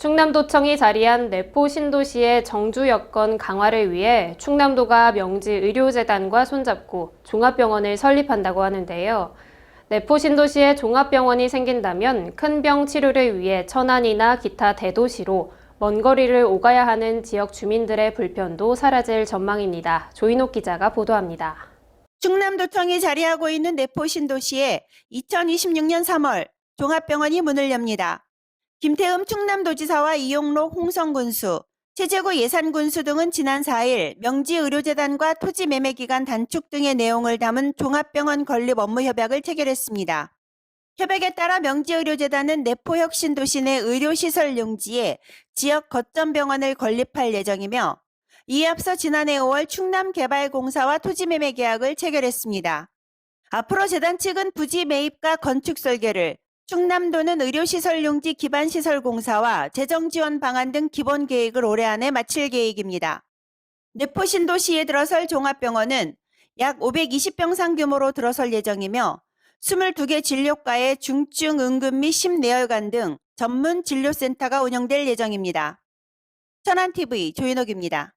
충남도청이 자리한 내포 신도시의 정주 여건 강화를 위해 충남도가 명지 의료재단과 손잡고 종합병원을 설립한다고 하는데요. 내포 신도시에 종합병원이 생긴다면 큰 병 치료를 위해 천안이나 기타 대도시로 먼 거리를 오가야 하는 지역 주민들의 불편도 사라질 전망입니다. 조인옥 기자가 보도합니다. 충남도청이 자리하고 있는 내포 신도시에 2026년 3월 종합병원이 문을 엽니다. 김태흠 충남도지사와 이용록 홍성군수, 최재구 예산군수 등은 지난 4일 명지의료재단과 토지매매기간 단축 등의 내용을 담은 종합병원 건립 업무 협약을 체결했습니다. 협약에 따라 명지의료재단은 내포혁신도시 내 의료시설 용지에 지역 거점병원을 건립할 예정이며 이에 앞서 지난해 5월 충남개발공사와 토지매매 계약을 체결했습니다. 앞으로 재단 측은 부지 매입과 건축 설계를, 충남도는 의료시설 용지 기반시설공사와 재정지원 방안 등 기본 계획을 올해 안에 마칠 계획입니다. 내포신도시에 들어설 종합병원은 약 520병상 규모로 들어설 예정이며 22개 진료과에 중증 응급 및 심내혈관 등 전문 진료센터가 운영될 예정입니다. 천안TV 조인옥입니다.